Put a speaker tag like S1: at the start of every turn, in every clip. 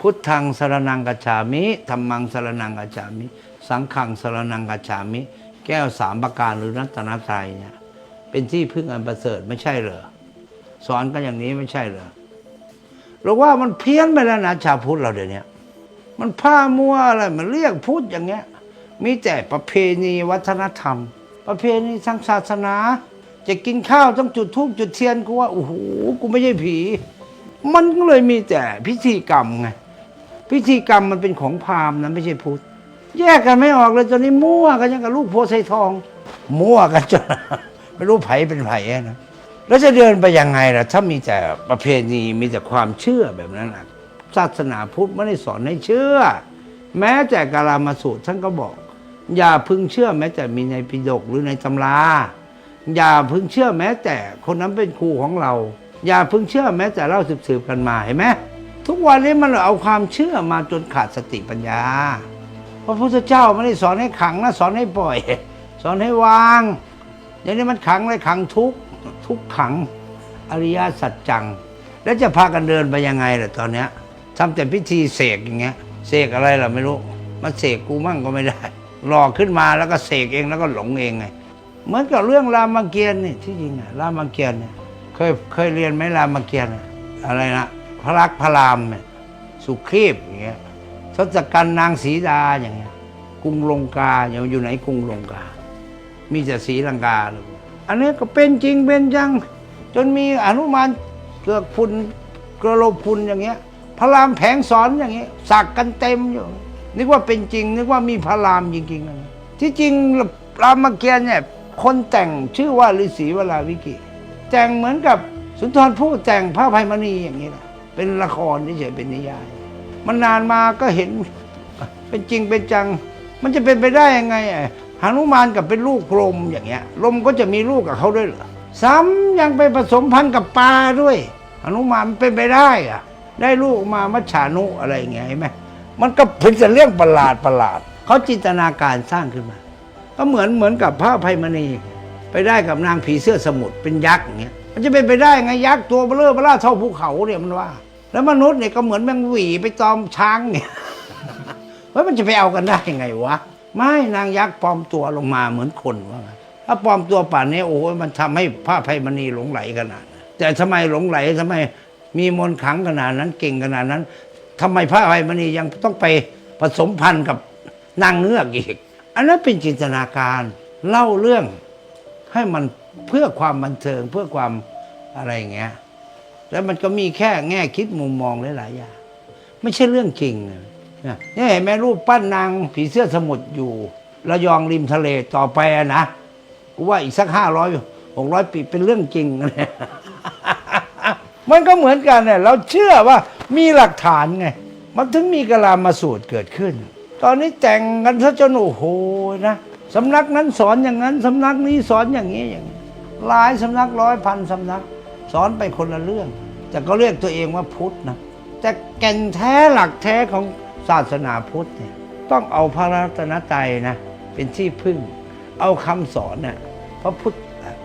S1: พุทธังสรนังกัจฉามิธรรมังสรนังกัจฉามิ สังฆังสรนังกัจฉามิ แก้วสามประการหรือรัตนตรัยเนี่ยเป็นที่พึ่งอันประเสริฐไม่ใช่เหรอสอนกันอย่างนี้ไม่ใช่เหรอเราว่ามันเพี้ยนไปแล้วนะชาวพุทธเราเดี๋ยวนี้มันผ้ามัวอะไรมันเรียกพุทธอย่างเงี้ย มีแต่ประเพณีวัฒนธรรม ประเพณีทางศาสนา จะกินข้าวต้องจุดธูปจุดเทียนกูว่าโอ้โหกูไม่ใช่ผี มันก็เลยมีแต่พิธีกรรมไง พิธีกรรมมันเป็นของพราหมณ์นะไม่ใช่พุทธ แยกกันไม่ออกเลยตอนนี้มั่วกันยังกับลูกโพไซทอง มั่วกันจน ไม่รู้ไผเป็นไผอะนะแล้วจะเดินไปยังไงล่ะ ถ้ามีแต่ประเพณีมีแต่ความเชื่อแบบนั้นนะศาสนาพุทธไม่ได้สอนให้เชื่อ แม้แต่กาลามาสูตรท่านก็บอก อย่าพึงเชื่อแม้แต่มีในปิฎกหรือในตำราอย่าพึงเชื่อแม้แต่คนนั้นเป็นครูของเรา อย่าพึงเชื่อแม้แต่เล่าสืบๆกันมาเห็นไหม ทุกวันนี้มันเอาความเชื่อมาจนขาดสติปัญญา พระพุทธเจ้าไม่ได้สอนให้ขังนะสอนให้ปล่อย สอนให้วางอย่างนี้มันขังเลยขังทุกทุกขังอริยสัจจัง แล้วจะพากันเดินไปยังไงล่ะตอนเนี้ยทำแต่พิธีเสกอย่างเงี้ยเสกอะไรล่ะไม่รู้มาเสกกูมั่งก็ไม่ได้หลอกขึ้นมาแล้วก็เสกเองแล้วก็หลงเองไงเหมือนกับเรื่องรามเกียรติ์นี่ที่จริงอะรามเกียรติ์เนี่ยเคยเคยเรียนไหมรามเกียรติ์อะอะไรนะ พระลักษณ์พระรามเนี่ยสุขีบอย่างเงี้ยทศกัณฐ์นางสีดาอย่างเงี้ยกรุงลงกาอย่างอยู่ไหนกรุงลงกา มีแต่สีลังกาเลยอันนี้ก็เป็นจริงเป็นจัง จนมีอนุมานเกือกพุนกระโลพุนอย่างเงี้ย พระรามแผงสอนอย่างเงี้ยสักกันเต็มอยู่ นึกว่าเป็นจริง นึกว่ามีพระรามจริงๆนที่จริงรามเกียรติเนี่ยคนแต่งชื่อว่าฤาษีวราวิกิ แต่งเหมือนกับสุนทรภู่แต่งพระภัยมณีอย่างนี้แหละ เป็นละครเฉยเป็นนิยาย มันนานมาก็เห็นเป็นจริงเป็นจัง มันจะเป็นไปได้ยังไงอะหนุมานกับเป็นลูกลมอย่างเงี้ย ลมก็จะมีลูกกับเขาด้วยเหรอซ้ำยังไปผสมพันธุ์กับปลาด้วยหนุมานมันเป็นไปได้อะได้ลูกมามัจฉานุอะไรเงี้ยเห็นไหมมันก็เป็นแต่เรื่องประหลาดประหลาดเขาจินตนาการสร้างขึ้นมา ก็เหมือนเหมือนกับพระภัยมณี ไปได้กับนางผีเสื้อสมุทรเป็นยักษ์อย่างเงี้ย มันจะเป็นไปได้ไงยักษ์ตัวเบลอเบล่าเท่าภูเขาเนี่ยมันว่า แล้วมนุษย์เนี่ยก็เหมือนแมงหวีไปตอมช้างเนี่ยว่ามันจะไปเอากันได้ยังไงวะไม่นางยักษ์ปลอมตัวลงมาเหมือนคนว่าถ้าปลอมตัวป่านนี้โอ้ยมันทำให้พระภัยมณีหลงไหลขนาดนั้นแต่ทำไมหลงไหลทำไมมีมนขังขนาดนั้นเก่งขนาดนั้นทำไมพระภัยมณียังต้องไปผสมพันธุ์กับนางเงือกอีก อันนั้นเป็นจินตนาการเล่าเรื่อง ให้มันเพื่อความบันเทิงเพื่อความอะไรอย่างเงี้ย แล้วมันก็มีแค่แง่คิดมุมมองหลายๆอย่างไม่ใช่เรื่องจริงนะเนี่ยเห็นไหมรูปปั้นนางผีเสื้อสมุทรอยู่ระยองริมทะเลต่อไปนะกูว่าอีกสักห้าร้อยหกร้อยปีเป็นเรื่องจริงนะเนี่ยมันก็เหมือนกันเนี่ยเราเชื่อว่ามีหลักฐานไง มันถึงมีกะลามาสูตรเกิดขึ้น ตอนนี้แต่งกันซะจนโอ้โหนะ สำนักนั้นสอนอย่างนั้น สำนักนี้สอนอย่างนี้อย่างนี้หลายสำนักร้อยพันสำนัก สอนไปคนละเรื่อง แต่ก็เรียกตัวเองว่าพุทธนะแต่แก่นแท้หลักแท้ของศาสนาพุทธเนี่ยต้องเอาพระรัตนตรัยนะเป็นที่พึ่ง เอาคำสอนน่ะพระพุทธ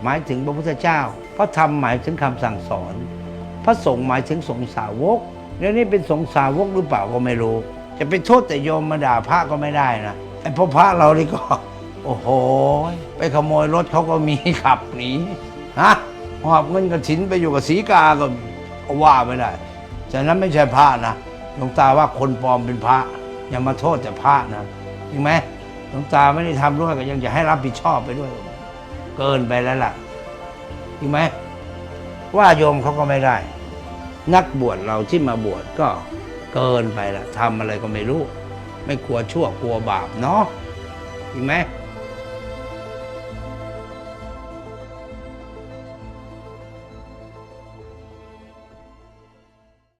S1: หมายถึงพระพุทธเจ้า พระธรรมหมายถึงคำสั่งสอน พระสงฆ์หมายถึงสงสาวกเดี๋ยวนี้เป็นสงสาวกหรือเปล่าก็ไม่รู้ จะไปโทษแต่โยมมาด่าพระก็ไม่ได้นะไอ้พวกพระเรานี่ก็ โอ้โห ไปขโมยรถเขาก็มีขับหนีฮะหอบเงินกระถินไปอยู่กับสีกาก็ว่าไม่ได้ฉะนั้นไม่ใช่พระนะหลวงตาว่าคนปลอมเป็นพระ อย่ามาโทษแต่พระนะจริงไหมหลวงตาไม่ได้ทำด้วยก็ยังจะให้รับผิดชอบไปด้วย เกินไปแล้วล่ะจริงไหมว่าโยมเขาก็ไม่ได้ นักบวชเราที่มาบวชก็เกินไปละทำอะไรก็ไม่รู้ ไม่กลัวชั่วกลัวบาปเนาะจริงไหม